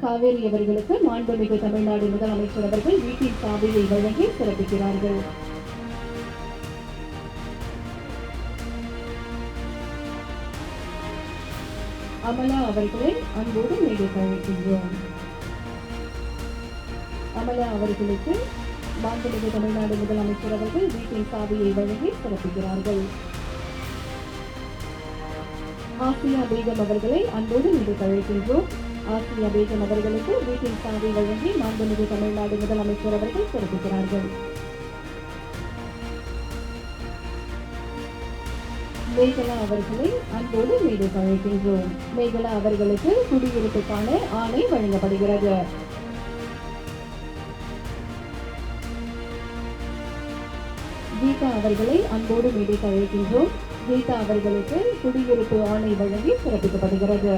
காவேரி அவர்களுக்கு மாண்புமிகு தமிழ்நாடு முதலமைச்சர் அவர்கள் வீட்டின் சாவியை வழங்கி சிறப்பிக்கிறார்கள். அமலா அவர்களை அன்போடு மேலே கவனிக்கின்றோம் அமலா அவர்களுக்கு மாண்புமிகு தமிழ்நாடு முதலமைச்சர் அவர்கள் வீட்டின் சாவியை வழங்கி சிறப்பிக்கிறார்கள். ஆசியா பேகம் அவர்களை அன்போடு மீது கழிக்கின்றோம் ஆசியா பேகம் அவர்களுக்கு வீட்டின் சாவி வழங்கி மாண்புமிகு தமிழ்நாடு முதலமைச்சர் அவர்கள் சிறப்பிக்கிறார்கள் மேகலா அவர்களை அன்போடு மீது கழிக்கின்றோம் மேகலா அவர்களுக்கு குடியிருப்புக்கான ஆணை வழங்கப்படுகிறது. கீதா அவர்களை அன்போடு மீது கழிக்கின்றோம் கீதா அவர்களுக்கு குடியிருப்பு ஆணை வழங்கி சிறப்பிக்கப்படுகிறது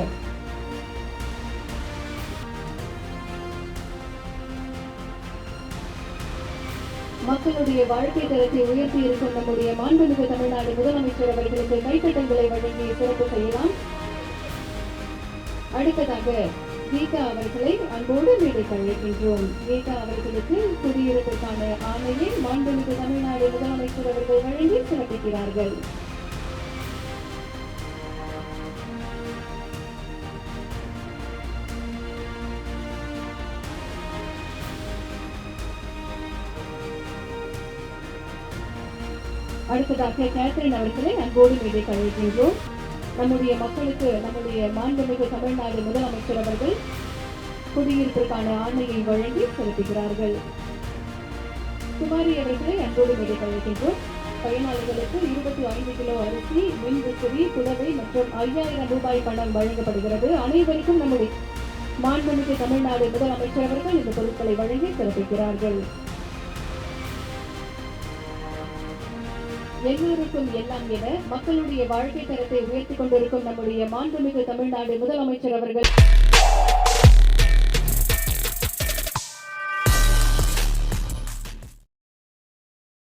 மக்களுடைய வாழ்க்கை தரத்தை உயர்த்தி இருக்கும் நம்முடைய மாண்புமிகு தமிழ்நாடு முதலமைச்சர் அவர்களுக்கு கைத்தட்டங்களை வழங்கி சிறப்பு செய்யலாம். அடுத்ததாக கீதா அவர்களை அன்போடு மேடை கழிக்கின்றோம் கீதா அவர்களுக்கு குடியிருப்புக்கான ஆணையை மாண்புமிகு தமிழ்நாடு முதலமைச்சர் அவர்கள் வழங்கி சிறப்பிக்கிறார்கள். அடுத்ததாக கேத்ரின் அவர்களை அன்போடு மீது கழிக்கின்றோம் நம்முடைய மக்களுக்கு நம்முடைய மாண்புமிகு தமிழ்நாடு முதலமைச்சர் அவர்கள் குடியிருப்பிற்கான ஆணையை வழங்கி செலுத்துகிறார்கள். குமாரி அவர்களை அன்போடு மீது கழிக்கின்றோம் பயனாளிகளுக்கு இருபத்தி ஐந்து கிலோ அரிசி மின் விசிறி புடவை மற்றும் ஐயாயிரம் ரூபாய் பணம் வழங்கப்படுகிறது. அனைவருக்கும் நம்முடைய மாண்புமிகு தமிழ்நாடு முதலமைச்சர் அவர்கள் இந்த பொருட்களை வழங்கி சிறப்பிக்கிறார்கள் எல்லோருக்கும் எல்லாம் என மக்களுடைய வாழ்க்கை தரத்தை உயர்த்தி கொண்டிருக்கும் நம்முடைய மாண்புமிகு தமிழ்நாடு முதலமைச்சர் அவர்கள்.